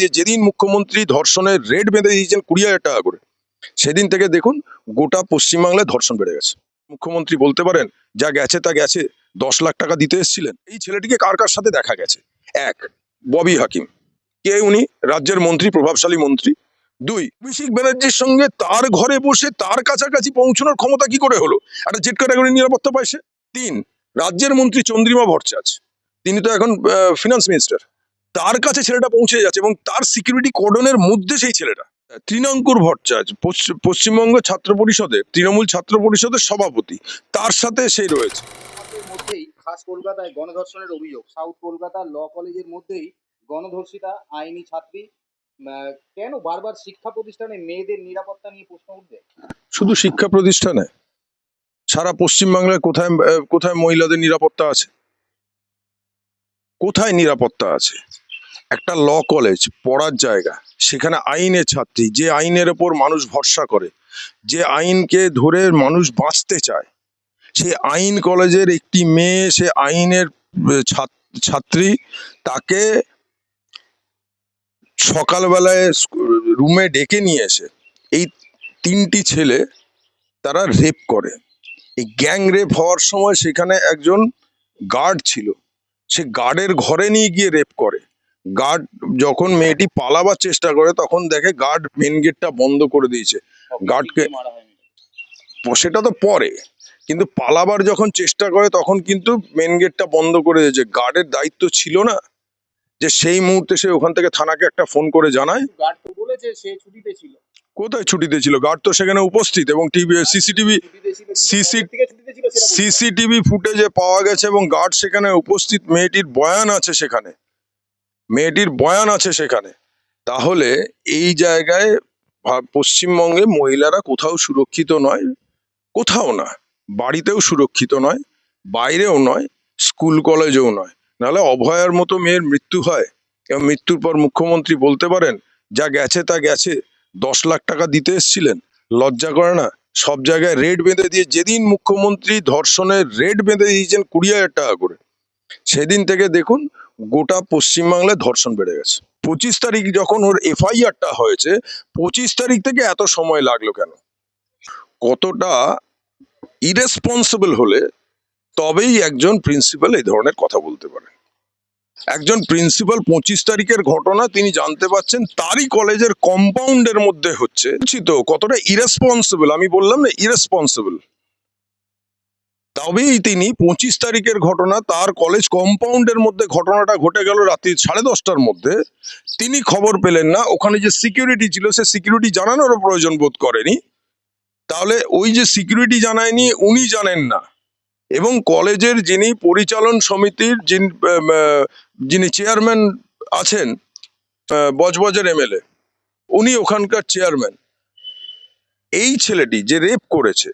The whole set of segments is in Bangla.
দিয়ে যেদিন মুখ্যমন্ত্রী ধর্ষণের রেট বেঁধে দিয়েছেন কুড়ি হাজার টাকা করে, সেদিন থেকে দেখুন গোটা পশ্চিমবাংলায় ধর্ষণ বেড়ে গেছে। মুখ্যমন্ত্রী বলতে পারেন, যা গেছে তা গেছে, দশ লাখ টাকা দিতে এসেছিলেন। এই ছেলেটিকে কার কার সাথে দেখা গেছে? এক, ববি হাকিম। কে উনি? রাজ্যের মন্ত্রী, প্রভাবশালী মন্ত্রী। দুই, অভিষেক ব্যানার্জির সঙ্গে তার ঘরে বসে তার কাছাকাছি পৌঁছানোর ক্ষমতা কি করে হলো? একটা জেট ক্যাটাগরি নিরাপত্তা পাইছে তিন, রাজ্যের মন্ত্রী চন্দ্রিমা ভট্টাচার্য। তিনি তো এখন ফিনান্স মিনিস্টার তার কাছে ছেলেটা পৌঁছে যাচ্ছে এবং তার সিকিউরিটি কর্ডনের মধ্যে সেই ছেলেটা। তৃণাঙ্কুর ভট্টাচার্য পশ্চিম- পশ্চিমবঙ্গ ছাত্র পরিষদের তৃণমূল ছাত্র পরিষদের সভাপতি তার সাথে সেই রয়েছে। মধ্যেই খাস কলকাতায় গণধর্ষণের অভিযোগ। সাউথ কলকাতার ল কলেজের মধ্যেই গণধর্ষিতা আইনি ছাত্রী কেন বারবার শিক্ষা প্রতিষ্ঠানে মেয়েদের নিরাপত্তা নিয়ে প্রশ্ন উঠবে? শুধু শিক্ষা প্রতিষ্ঠানে? সারা পশ্চিমবাংলায় কোথায় কোথায় মহিলাদের নিরাপত্তা আছে? কোথায় নিরাপত্তা আছে? একটা ল কলেজ পড়ার জায়গা। সেখানে আইনের ছাত্রী, যে আইনের ওপর মানুষ ভরসা করে, যে আইনকে ধরে মানুষ বাঁচতে চায়। সেই আইন কলেজের একটি মেয়ে, সে আইনের ছাত্রী, তাকে সকালবেলায় রুমে ডেকে নিয়ে এসে, এই তিনটি ছেলে তারা রেপ করে। এই গ্যাং রেপ হওয়ার সময় সেখানে একজন গার্ড ছিল। সে গার্ডের ঘরে নিয়ে গিয়ে রেপ করে। গার্ড যখন মেয়েটি পালাবার চেষ্টা করে তখন দেখে গার্ড মেন গেটটা বন্ধ করে দিয়েছে। গার্ডকে সেটা তো পরে। কিন্তু পালাবার যখন চেষ্টা করে তখন কিন্তু মেন গেটটা বন্ধ করে দিয়েছে। গার্ডের দায়িত্ব ছিল না যে সেই মুহূর্তে সে ওখান থেকে থানাকে একটা ফোন করে জানায়। গার্ড তো বলেছে সে ছুটিতে ছিল। কোথায় ছুটিতে ছিল? গার্ড তো সেখানে উপস্থিত এবং টিভি সিসিটিভি। সিসিটিভি ফুটেজে পাওয়া গেছে এবং গার্ড সেখানে উপস্থিত। মেয়েটির বয়ান আছে সেখানে। মেয়েটির বয়ান আছে সেখানে। তাহলে এই জায়গায় পশ্চিমবঙ্গে মহিলারা কোথাও সুরক্ষিত নয়, কোথাও না। বাড়িতেও সুরক্ষিত নয়, বাইরেও নয়, স্কুল কলেজেও নয়। নাহলে অভয়ার মতো মেয়ের মৃত্যু হয়। এবং মৃত্যুর পর মুখ্যমন্ত্রী বলতে পারেন, যা গেছে তা গেছে। দশ লাখ টাকা দিতে এসছিলেন। লজ্জা করে না। সব জায়গায় রেড বেঁধে দিয়ে যেদিন মুখ্যমন্ত্রী ধর্ষণের রেড বেঁধে দিয়েছেন কুড়ি হাজার টাকা করে, সেদিন থেকে দেখুন গোটা পশ্চিমবাংলায় ধর্ষণ বেড়ে গেছে। পঁচিশ তারিখ যখন ওর এফআইআরটা হয়েছে, পঁচিশ তারিখ থেকে এত সময় লাগল কেন? কতটা ইরেসপন্সিবল হলে তবেই একজন প্রিন্সিপাল এই ধরনের কথা বলতে পারে একজন প্রিন্সিপাল পঁচিশ তারিখের ঘটনা তিনি জানতে পারছেন তারই কলেজের কম্পাউন্ডের মধ্যে হচ্ছে। কতটা ইরেসপন্সিবল আমি বললাম না ইরেসপন্সিবল তবেই তিনি পঁচিশ তারিখের ঘটনা, তার কলেজ কম্পাউন্ডের মধ্যে ঘটনাটা ঘটে গেল রাত্রি সাড়ে দশটার মধ্যে। তিনি খবর পেলেন না, ওখানে যে সিকিউরিটি ছিল, সে সিকিউরিটি জানানোরও প্রয়োজন বোধ করেনি। তাহলে ওই যে সিকিউরিটি জানায়নি, উনি জানেন না। এবং কলেজের যিনি পরিচালন সমিতির যিনি চেয়ারম্যান আছেন বজবজের এমএলএ উনি ওখানকার চেয়ারম্যান এই ছেলেটি যে রেপ করেছে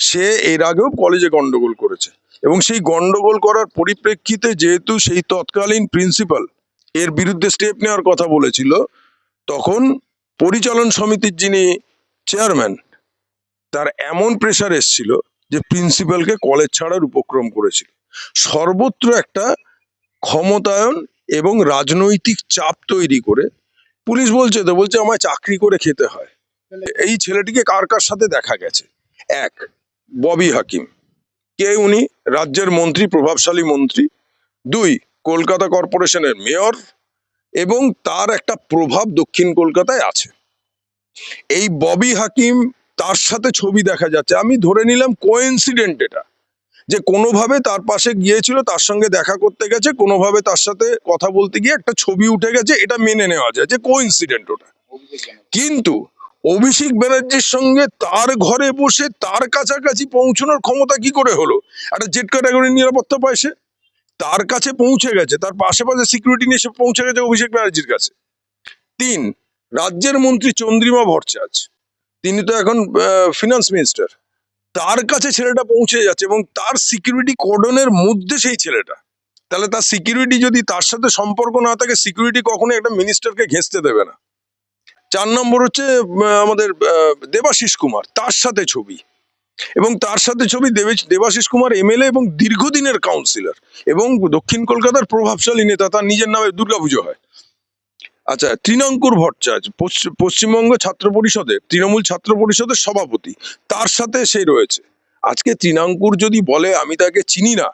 সে এর আগেও কলেজে গন্ডগোল করেছে। এবং সেই গন্ডগোল করার পরিপ্রেক্ষিতে যেহেতু সেই তৎকালীন প্রিন্সিপাল এর বিরুদ্ধে স্টেপ নেওয়ার কথা বলেছিল, তখন পরিচালন সমিতির যিনি চেয়ারম্যান তার এমন প্রেশার এসছিল যে প্রিন্সিপালকে কলেজ ছাড়ার উপক্রম করেছিল। সর্বত্র একটা ক্ষমতায়ন এবং রাজনৈতিক চাপ তৈরি করে পুলিশ বলছে তো বলছে আমায় চাকরি করে খেতে হয়। এই ছেলেটিকে কার কার সাথে দেখা গেছে? এক ববি হাকিম। কে উনি? রাজ্যের মন্ত্রী, প্রভাবশালী মন্ত্রী। দুই, কলকাতা কর্পোরেশনের মেয়র এবং তার একটা প্রভাব দক্ষিণ কলকাতায় আছে। এই ববি হাকিম তার সাথে ছবি দেখা যাচ্ছে। আমি ধরে নিলাম কোইন্সিডেন্ট এটা, যে কোনোভাবে তার পাশে গিয়েছিল, তার সঙ্গে দেখা করতে গেছে, কোনোভাবে তার সাথে কথা বলতে গিয়ে একটা ছবি উঠে গেছে, এটা মেনে নেওয়া যায়, যে কোইন্সিডেন্ট ওটা। কিন্তু অভিষেক ব্যানার্জির সঙ্গে তার ঘরে বসে তার কাছাকাছি পৌঁছানোর ক্ষমতা কি করে হলো? একটা জেট ক্যাটাগরি নিরাপত্তা পায় সে? তার কাছে পৌঁছে গেছে, তার পাশে পাশে সিকিউরিটি নিয়ে সে পৌঁছে গেছে অভিষেক ব্যানার্জির কাছে। তিন, রাজ্যের মন্ত্রী চন্দ্রিমা ভট্টাচার্য, তিনি তো এখন ফিনান্স মিনিস্টার তার কাছে ছেলেটা পৌঁছে যাচ্ছে এবং তার সিকিউরিটি কর্ডনের মধ্যে সেই ছেলেটা। তাহলে তার সিকিউরিটি যদি তার সাথে সম্পর্ক না থাকে সিকিউরিটি কখনো একটা মিনিস্টারকে ঘেঁচতে দেবে না। চার নম্বর হচ্ছে আমাদের দেবাশিস কুমার, তার সাথে ছবি। এবং তার সাথে ছবি দেবে- দেবাশিস কুমার এমএলএ এবং দীর্ঘদিনের কাউন্সিলর এবং দক্ষিণ কলকাতার প্রভাবশালী নেতা, তার নিজের নামে দুর্গাপুজো হয়। আচ্ছা তৃণাঙ্কুর ভট্টাচার্য পশ্চিম- পশ্চিমবঙ্গ ছাত্র পরিষদের, তৃণমূল ছাত্র পরিষদের সভাপতি, তার সাথে সে রয়েছে। আজকে তৃণাঙ্কুর যদি বলে, আমি তাকে চিনি না